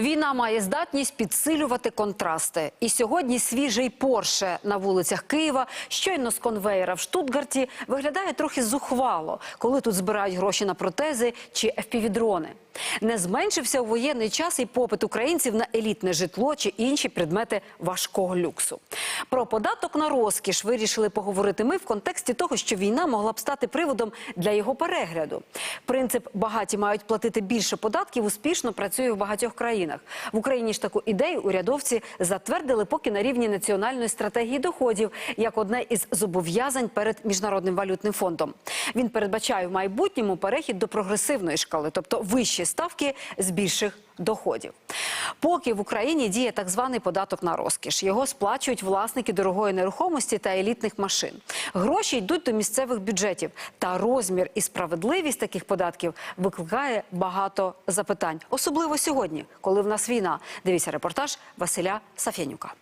Війна має здатність підсилювати контрасти. І сьогодні свіжий Порше на вулицях Києва, щойно з конвеєра в Штутгарті, виглядає трохи зухвало, коли тут збирають гроші на протези чи FPV-дрони. Не зменшився у воєнний час і попит українців на елітне житло чи інші предмети важкого люксу. Про податок на розкіш вирішили поговорити ми в контексті того, що війна могла б стати приводом для його перегляду. Принцип багаті мають платити більше податків успішно працює в багатьох країнах. В Україні ж таку ідею урядовці затвердили поки на рівні національної стратегії доходів як одне із зобов'язань перед міжнародним валютним фондом. Він передбачає в майбутньому перехід до прогресивної шкали, тобто вищі ставки з більших доходів. Поки в Україні діє так званий податок на розкіш. Його сплачують власники дорогої нерухомості та елітних машин. Гроші йдуть до місцевих бюджетів. Та розмір і справедливість таких податків викликає багато запитань, особливо сьогодні, коли в нас війна. Дивіться репортаж Василя Сафянюка.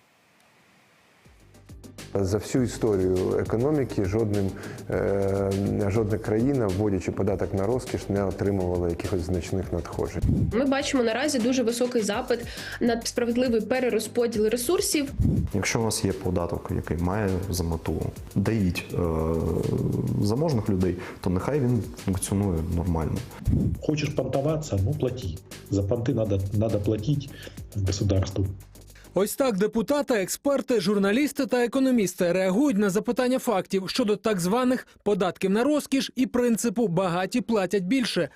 За всю історію економіки жодним, е, жодна країна, вводячи податок на розкіш, не отримувала якихось значних надходжень. Ми бачимо наразі дуже високий запит на справедливий перерозподіл ресурсів. Якщо у вас є податок, який має за мету доїть е, заможних людей, то нехай він функціонує нормально. Хочешь понтоваться, ну плати. За понты надо, надо платить государству. Ось так депутати, експерти, журналісти та економісти реагують на запитання фактів щодо так званих податків на розкіш і принципу багаті платять більше.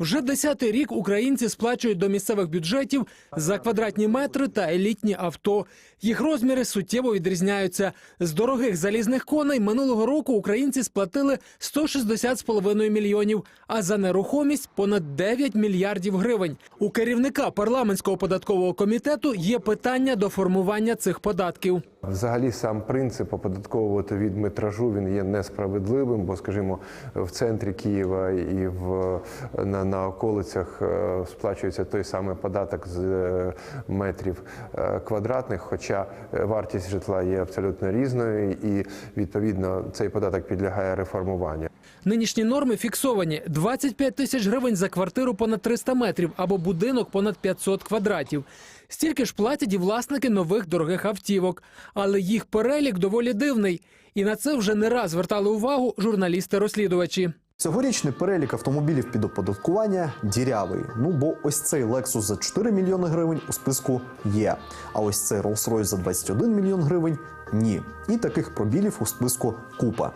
Вже десятий рік українці сплачують до місцевих бюджетів за квадратні метри та елітні авто. Їх розміри суттєво відрізняються. З дорогих залізних коней минулого року українці сплатили 160,5 мільйонів, а за нерухомість понад 9 мільярдів гривень. У керівника парламентського податкового комітету є питання до формування цих податків. Взагалі, сам принцип оподатковувати від метражу він є несправедливим, бо, скажімо, в центрі Києва і в на, на околицях е, сплачується той самий податок з е, метрів е, квадратних, хоча вартість житла є абсолютно різною, і відповідно цей податок підлягає реформуванню. Нинішні норми фіксовані: 25 тисяч гривень за квартиру понад 300 метрів або будинок понад 500 квадратів. Стільки ж платять і власники нових дорогих автівок, але їх перелік доволі дивний. І на це вже не раз звертали увагу журналісти-розслідувачі. Цьогорічний перелік автомобілів під оподаткування дірявий. Ну бо ось цей Lexus за 4 мільйони гривень у списку є. А ось цей Rolls-Royce за 21 мільйон гривень ні. І таких пробілів у списку купа.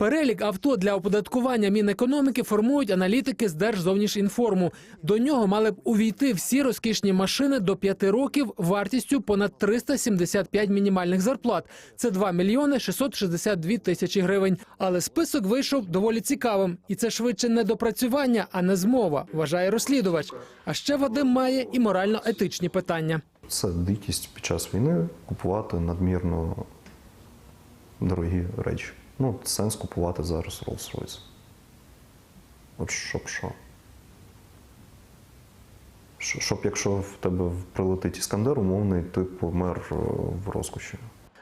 Перелік авто для оподаткування Мінекономіки формують аналітики з Держзовнішінформу. До нього мали б увійти всі розкішні машини до 5 років вартістю понад 375 мінімальних зарплат. Це 2 мільйони 662 тисячі гривень. Але список вийшов доволі цікавим, і це швидше не допрацювання, а не змова, вважає розслідувач. А ще Вадим має і морально-етичні питання. Це дикість під час війни купувати надмірно дорогі речі. Ну, сенс купувати зараз Rolls-Royce. От щоб що. Що- Щоб якщо в тебе прилетить іскандер, умовний, ти помер е, в розкоші.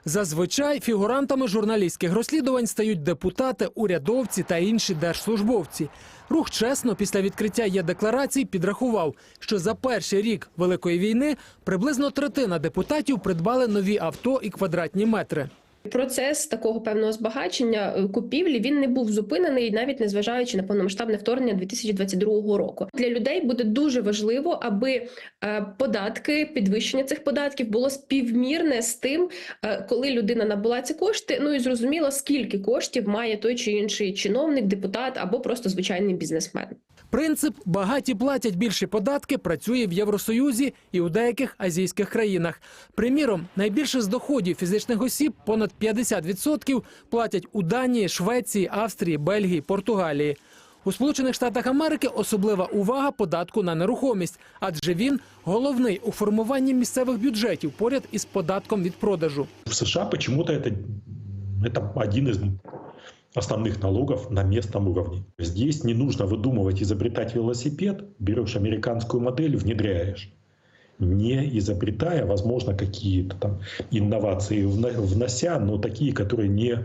Зазвичай фігурантами журналістських розслідувань стають депутати, урядовці та інші держслужбовці. Рух чесно після відкриття є декларацій підрахував, що за перший рік великої війни приблизно третина депутатів придбали нові авто і квадратні метри. Процес такого певного збагачення е, купівлі він не був зупинений, навіть незважаючи на повномасштабне вторгнення 2022 року. Для людей буде дуже важливо, аби е, податки, підвищення цих податків було співмірне з тим, е, коли людина набула ці кошти. Ну і зрозуміло, скільки коштів має той чи інший чиновник, депутат або просто звичайний бізнесмен. Принцип багаті платять більші податки працює в Євросоюзі і у деяких азійських країнах. Приміром, найбільше з доходів фізичних осіб понад 50% платять у Данії, Швеції, Австрії, Бельгії, Португалії. У Сполучених Штатах Америки особлива увага податку на нерухомість, адже він головний у формуванні місцевих бюджетів поряд із податком від продажу. В США почему-то это один из основных налогов на местном уровне. Здесь не нужно выдумывать, изобретать велосипед. Берешь американскую модель, внедряешь. Не изобретая, возможно, какие-то там инновации вно- внося, но такие, которые не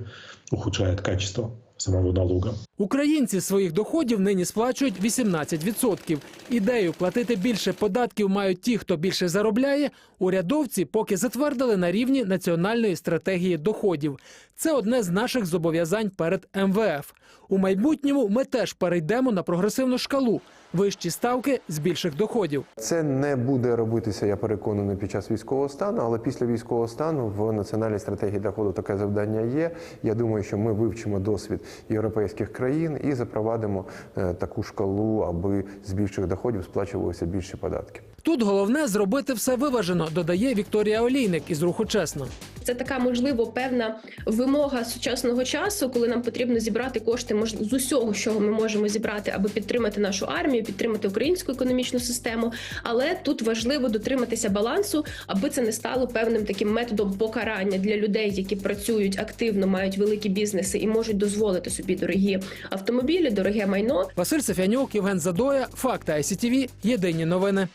ухудшают качество самого налога. Українці своїх доходів нині сплачують 18%. Ідею платити більше податків мають ті, хто більше заробляє. Урядовці поки затвердили на рівні національної стратегії доходів. Це одне з наших зобов'язань перед МВФ. У майбутньому ми теж перейдемо на прогресивну шкалу. Вищі ставки з більших доходів. Це не буде робитися, я переконаний, під час військового стану, але після військового стану в національній стратегії доходу таке завдання є. Я думаю, що ми вивчимо досвід європейських країн і запровадимо е, таку шкалу, аби з більших доходів сплачувалися більші податки. Тут головне зробити все виважено, додає Вікторія Олійник із руху чесно. Це така можливо певна вимога сучасного часу, коли нам потрібно зібрати кошти мож- з усього, що ми можемо зібрати, аби підтримати нашу армію, підтримати українську економічну систему. Але тут важливо дотриматися балансу, аби це не стало певним таким методом покарання для людей, які працюють активно, мають великі бізнеси і можуть дозволити собі дорогі автомобілі, дороге майно. Василь Сафянюк, Євген Задоя, Факти ICTV, Єдині новини.